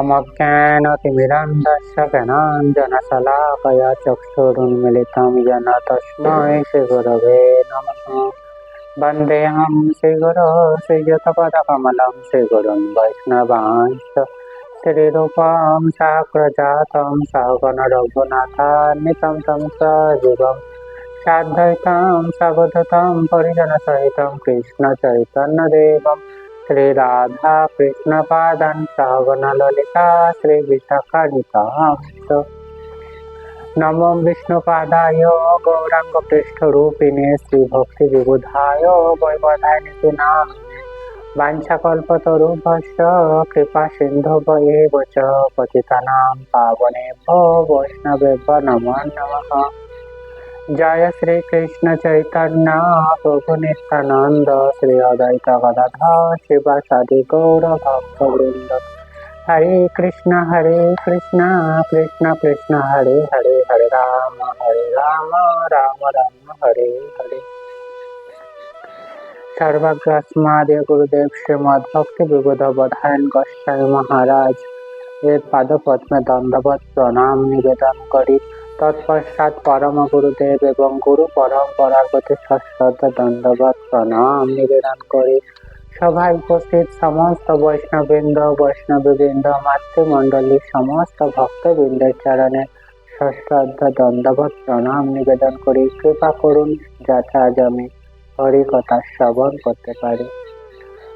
अमक्यान अतिमिरं दर्शगणान् जनशलाकया चक्षुरुन्मिलितं तस्मै श्रीगुरवे नमः वन्देऽहं श्रीगुरोः श्रीयुतपदकमलं श्रीगुरुन् वैष्णवांश्च तम साग्रजातं सहगणरघुनाथान्वितं तं सयुगं साद्धैतां श्रीराधा कृष्णपादान् सहगणललिता श्रीविशाखानितांश्च नमो विष्णुपादाय गौराङ्गपृष्ठरूपिणे श्रीभक्तिविबुधाय वैवधानिति नाम वाञ्छकल्पतरुभ्यश्च कृपासिन्धुभ एव च पतितानां पावनेभ्यो वैष्णवेभ्यो नमो नमः जय श्री कृष्ण चैतन्य प्रभु नित्यानंद श्री अद्वैत गदाधर शिवासादि गौर भक्त वृंद हरे कृष्ण हरे कृष्ण कृष्ण कृष्ण हरे हरे हरे राम हरे राम राम राम हरे हरे सर्वग्रस्मादि गुरुदेव श्रीमद भक्ति विबुध बधायन गोस्वामी महाराज এর পাদপদ্মে দণ্ডবত প্রণাম নিবেদন করি তৎপশ্চাৎ পরম গুরুদেব এবং গুরু পরম্পরার প্রতি সশ্রদ্ধ দণ্ডবত প্রণাম, নিবেদন করি। সভায় উপস্থিত সমস্ত বৈষ্ণববৃন্দ বৈষ্ণববৃন্দ, মাতৃমণ্ডলী, সমস্ত ভক্তবৃন্দের চরণে সশ্রদ্ধ দণ্ডবত প্রণাম, নিবেদন করি। কৃপা করুন যাতে আজ আমি হরিকথা শ্রবণ করতে পারি।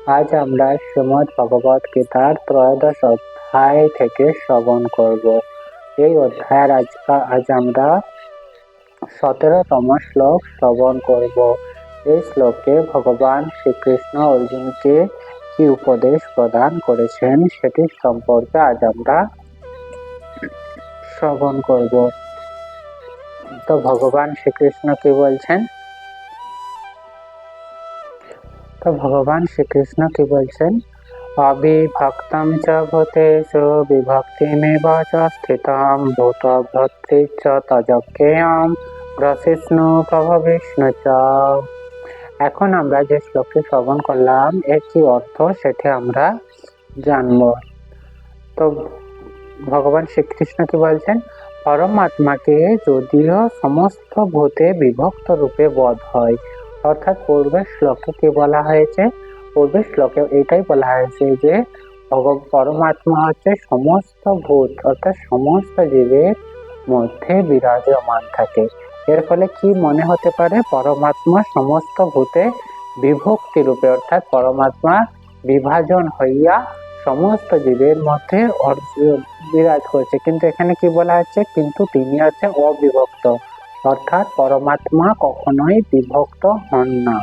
আজ আমরা শ্রীমদ ভগবত গীতার ত্রয়োদশ অধ্যায় থেকে শ্রবণ করব। এই অধ্যায়ের আজ আজ আমরা সতেরোতম শ্লোক শ্রবণ করব। এই শ্লোকে ভগবান শ্রীকৃষ্ণ অর্জুনকে কি উপদেশ প্রদান করেছেন সেটি সম্পর্কে আজ আমরা শ্রবণ করব। তো ভগবান শ্রীকৃষ্ণ কি বলছেন? তো ভগবান শ্রীকৃষ্ণ কি বলছেন? अविभक्तं च भूतेषु विभक्तिमेव च स्थितं भूतभर्तृ च तजज्ञेयं গ্রসিষ্ণু প্রভবিষ্ণু চ এখন আমরা যে শ্লোকটি শ্রবণ করলাম এর কি অর্থ সেটি আমরা জানব তো ভগবান শ্রীকৃষ্ণ কি বলছেন পরমাত্মাকে যদিও সমস্ত ভূতে বিভক্ত রূপে বোধ হয় অর্থাৎ পূর্বের শ্লোকে কি বলা হয়েছে পূর্বের শ্লোকে এটাই বলা হয়েছে যে পরমাত্মা হচ্ছে সমস্ত ভূত, অর্থাৎ সমস্ত জীবের মধ্যে বিরাজমান থাকে। এর ফলে কি মনে হতে পারে? পরমাত্মা সমস্ত ভূতে বিভক্তি রূপে, অর্থাৎ পরমাত্মা বিভাজন হইয়া সমস্ত জীবের মধ্যে বিরাজ করছে। কিন্তু এখানে কি বলা হচ্ছে? কিন্তু তিনি হচ্ছে অবিভক্ত, অর্থাৎ পরমাত্মা কখনোই বিভক্ত হন না।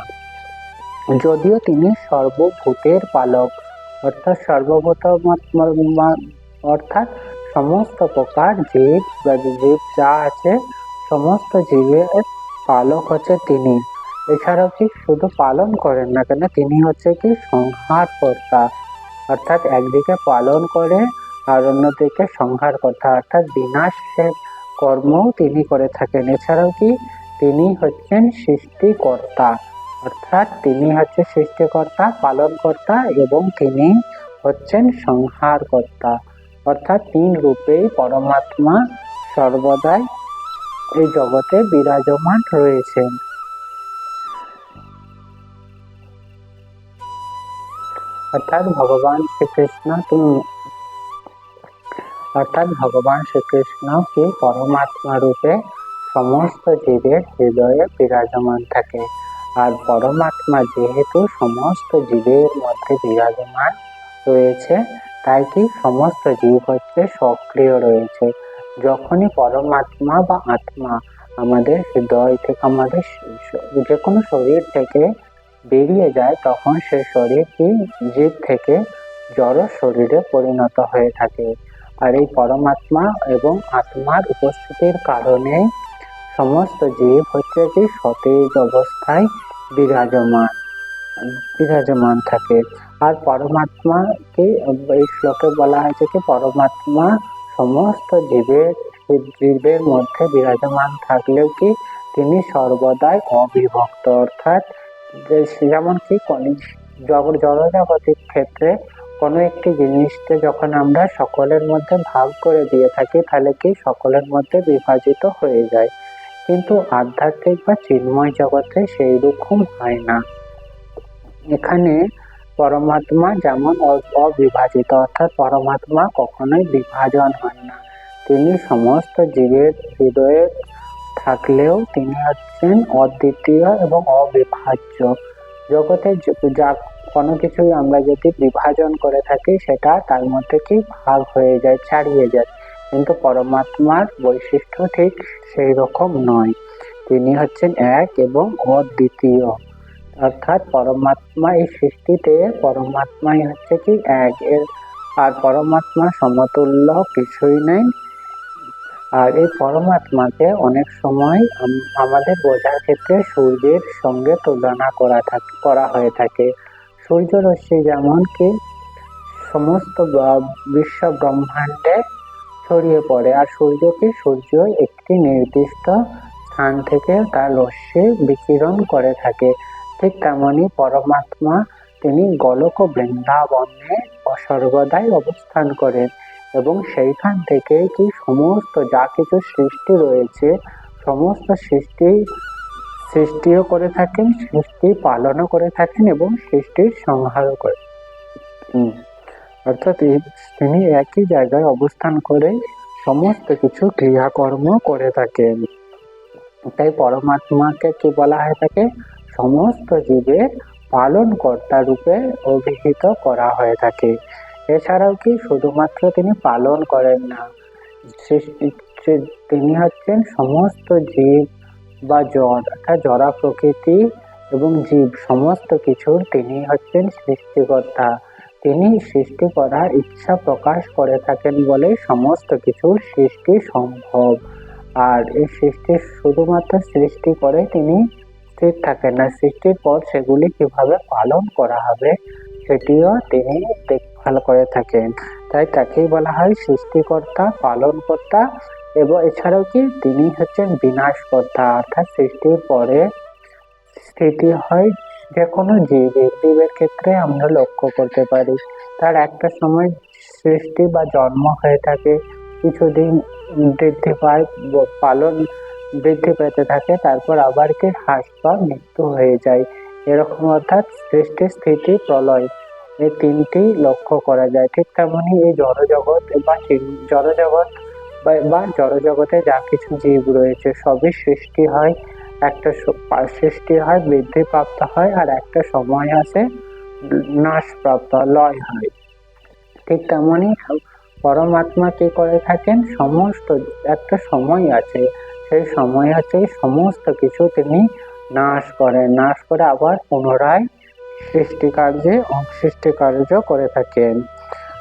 যদিও তিনি সর্বভূতের পালক, অর্থাৎ সর্বভূত অর্থাৎ সমস্ত প্রকার জীব বা জীব যা আছে, সমস্ত জীবের পালক হচ্ছে তিনি। এছাড়াও কি শুধু পালন করেন না কেন, তিনি হচ্ছে কি সংহার কর্তা অর্থাৎ একদিকে পালন করে আর অন্যদিকে সংহার কর্তা অর্থাৎ বিনাশের কর্মও তিনি করে থাকেন। এছাড়াও কি তিনি হচ্ছেন সৃষ্টিকর্তা অর্থাৎ তিনি হচ্ছে সৃষ্টিকর্তা, পালনকর্তা এবং তিনি হচ্ছেন সংহারকর্তা। অর্থাৎ তিন রূপেই পরমাত্মা সর্বদাই এই জগতে বিরাজমান রয়েছেন। অর্থাৎ ভগবান শ্রীকৃষ্ণ তিনি অর্থাৎ ভগবান শ্রীকৃষ্ণ কি পরমাত্মা রূপে সমস্ত জীবের হৃদয়ে বিরাজমান থাকে। আর পরমাত্মা যেহেতু সমস্ত জীবের মধ্যে বিরাজমান রয়েছে, তাই কি সমস্ত জীব হচ্ছে সক্রিয় রয়েছে? যখনই পরমাত্মা বা আত্মা আমাদের হৃদয় থেকে আমাদের যে কোনো শরীর থেকে বেরিয়ে যায়, তখন সে শরীর কি? জীব থেকে জড় শরীরে পরিণত হয়ে থাকে। আর এই পরমাত্মা এবং আত্মার উপস্থিতির কারণে সমস্ত জীব হচ্ছে কি সতেজ অবস্থায় বিরাজমান বিরাজমান থাকে। আর পরমাত্মাকে, এই শ্লোকে বলা হয়েছে কি পরমাত্মা সমস্ত জীবের জীবের মধ্যে বিরাজমান থাকলেও কি তিনি সর্বদাই অবিভক্ত, অর্থাৎ যেমন কি জড়জগতের ক্ষেত্রে কোনো একটি জিনিসকে যখন আমরা সকলের মধ্যে ভাগ করে দিয়ে থাকি, তাহলে কি সকলের মধ্যে বিভাজিত হয়ে যায়। কিন্তু আধ্যাত্মিক বা চিন্ময় জগতে সেই রকম হয় না। এখানে পরমাত্মা যেমন অবিভাজিত, অর্থাৎ পরমাত্মা কখনোই বিভাজন হয় না। তিনি সমস্ত জীবের হৃদয়ে থাকলেও তিনি হচ্ছেন অদ্বিতীয় এবং অবিভাজ্য। জগতে যা কোনো কিছুই আমরা যদি বিভাজন করে থাকি, সেটা তার মধ্যে কি ভাগ হয়ে যায়, ছাড়িয়ে যায়। কিন্তু পরমাত্মার বৈশিষ্ট্য ঠিক সেই রকম নয়। তিনি হচ্ছেন এক এবং অদ্বিতীয়। অর্থাৎ পরমাত্মা এই সৃষ্টিতে, পরমাত্মাই হচ্ছে কি এক। এর আর পরমাত্মা সমতুল্য কিছুই নেই। আর এই পরমাত্মাকে অনেক সময় আমাদের বোঝার ক্ষেত্রে সূর্যের সঙ্গে তুলনা করা থাকে করা হয়ে থাকে। সূর্য রশ্মি যেমন কি সমস্ত বিশ্ব ব্রহ্মাণ্ডে ছড়িয়ে পড়ে আর সূর্যকে সূর্য একটি নির্দিষ্ট স্থান থেকে তার রশ্মি বিকিরণ করে থাকে। ঠিক তেমনি পরমাত্মা তিনি গোলক বৃন্দাবনে সর্বদাই অবস্থান করেন এবং সেইখান থেকে কি সমস্ত যা কিছু সৃষ্টি রয়েছে, সমস্ত সৃষ্টি সৃষ্টিও করে থাকেন, সৃষ্টি পালনও করে থাকেন এবং সৃষ্টির সংহারও করে। অর্থাৎ তিনি একই জায়গায় অবস্থান করে সমস্ত কিছু ক্রিয়াকর্ম করে থাকেন। তাই পরমাত্মাকে কি বলা হয়ে থাকে সমস্ত জীবের পালন কর্তা রূপে অভিহিত করা হয়ে থাকে। এছাড়াও কি শুধুমাত্র তিনি পালন করেন না তিনি হচ্ছেন সমস্ত জীব বা জড় অর্থাৎ জড়া প্রকৃতি এবং জীব, সমস্ত কিছুর তিনি হচ্ছেন সৃষ্টিকর্তা। তিনি সৃষ্টি করার ইচ্ছা প্রকাশ করে থাকেন বলে সমস্ত কিছুর সৃষ্টি সম্ভব। আর এই সৃষ্টি শুধুমাত্র সৃষ্টি করে তিনি স্থির থাকেন না, সৃষ্টির পর সেগুলি কীভাবে পালন করা হবে সেটিও তিনি দেখভাল করে থাকেন। তাই তাকেই বলা হয় সৃষ্টিকর্তা, পালনকর্তা এবং এছাড়াও কি তিনি হচ্ছেন বিনাশকর্তা। অর্থাৎ সৃষ্টির পরে স্থিতি হয় যে কোনো জীব জীবের ক্ষেত্রে আমরা লক্ষ্য করতে পারি। তার একটা সময় সৃষ্টি বা জন্ম হয়ে থাকে, কিছুদিন বৃদ্ধি পায়, পালন বৃদ্ধি পেতে থাকে, তারপর আবার কি হ্রাস বা মৃত্যু হয়ে যায়। এরকম অর্থাৎ সৃষ্টি স্থিতি প্রলয়। এই তিনটি লক্ষ্য করা যায়। ঠিক তেমনই এই জড়জগৎ বা জড়জগৎ বা জড়জগতে যা কিছু জীব রয়েছে, সবই সৃষ্টি হয়। একটা সৃষ্টি হয়, বৃদ্ধি প্রাপ্ত হয় আর একটা সময় আসে, নাশ প্রাপ্ত লয় হয়। ঠিক তেমনই পরমাত্মা কি করে থাকেন? সমস্ত, একটা সময় আছে। সেই সময় হচ্ছে সমস্ত কিছু তিনি নাশ করেন। নাশ করে আবার পুনরায় সৃষ্টি কার্যে সৃষ্টি কার্য করে থাকেন।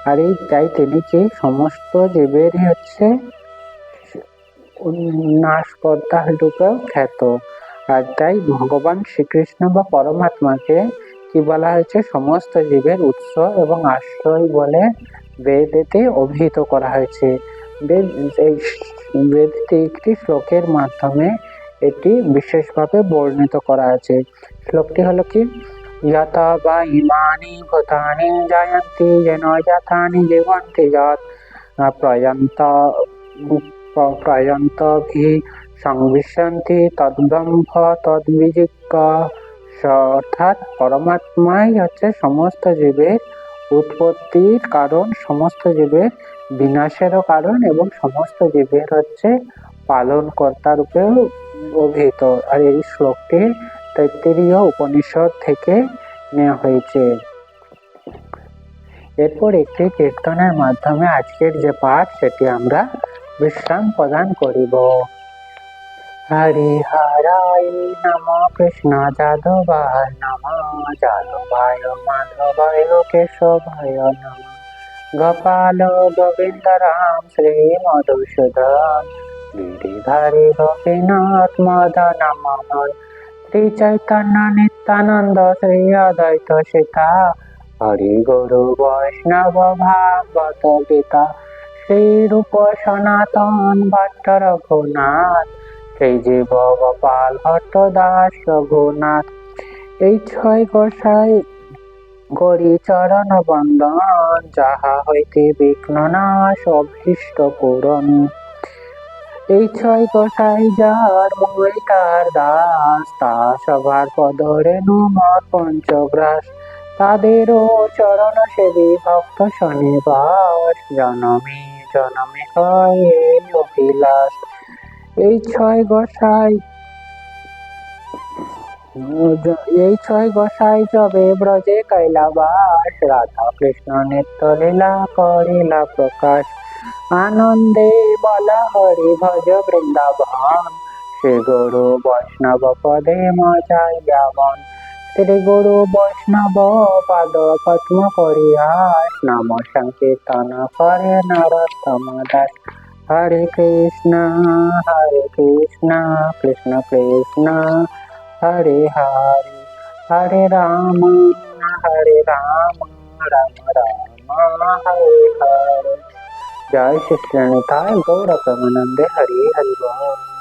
আর এই তাই তিনি কি সমস্ত জীবেরই হচ্ছে নাশপদ্মা রূপে খ্যাত। আর তাই ভগবান শ্রীকৃষ্ণ বা পরমাত্মাকে কি বলা হয়েছে? সমস্ত জীবের উৎস এবং আশ্রয় বলে বেদেতে অভিহিত করা হয়েছে। বেদ, এই বেদটি একটি শ্লোকের মাধ্যমে এটি বিশেষভাবে বর্ণিত করা আছে। শ্লোকটি হলো কি? যথা বা ইমানি ভূতানি জায়ন্তি, যেন যথানি জীবন্তি যত, প্রয়ন্ত प्रयन्तभिः সংবিশন্তি তদ্ব্রহ্ম তদ্বিজিজ্ঞ অর্থাৎ পরমাত্মাই হচ্ছে সমস্ত জীবের উৎপত্তির কারণ সমস্ত জীবের বিনাশেরও কারণ এবং সমস্ত জীবের হচ্ছে পালন কর্তা রূপেও অভিহিত আর এই শ্লোকটি তৈত্তরীয় উপনিষদ থেকে নেওয়া হয়েছে এরপর একটি কীর্তনের মাধ্যমে আজকের যে পাঠ সেটি আমরা বিশ্রাম প্রদান করিব হরিহরায় নম কৃষ্ণ যাদবায় নম যাদবায় মাধবায় কেশবায় নম গোপাল গোবিন্দ রাম শ্রী মধুসূদন গিরিধারী গোপীনাথ মদন মোহন শ্রী চৈতন্য নিত্যানন্দ শ্রী অদ্বৈত সীতা হরি গুরু বৈষ্ণব ভাগবত গীতা শ্রী রূপ সনাতন ভট্ট রঘুনাথ শ্রী জীব গোপাল ভট্ট দাস রঘুনাথ, এই ছয় গোসাই গরি চরণ বন্দন যাহা হইতে বিঘ্ন নাশ অভীষ্ট পূরণ। এই ছয় গোসাই যার মই তার দাস, তা সবার পদরেণু মর পঞ্চগ্রাস তাদেরও চরণ সেবী ভক্ত শনিবাস জনমে জনমে হয় এই অভিলাষ, এই ছয় গোসাই এই ছয় গোসাই যবে ব্রজে কৈলাবাস রাধা কৃষ্ণ নিত্য লীলা করিলা প্রকাশ। আনন্দে বলা হরি ভজ বৃন্দাবন, শ্রী গুরু বৈষ্ণব পদে মজাই যাবন শ্রী গুরু বৈষ্ণব পাদ পদ্ম করিয়াস নাম সংকীর্তন করে নরোত্তম দাস হরে কৃষ্ণ হরে কৃষ্ণ কৃষ্ণ কৃষ্ণ হরে হরে হরে রাম হরে রাম রাম রাম হরে হরে জয় শ্রী শ্রেণিতায় গৌর প্রেমানন্দে হরি হরি বল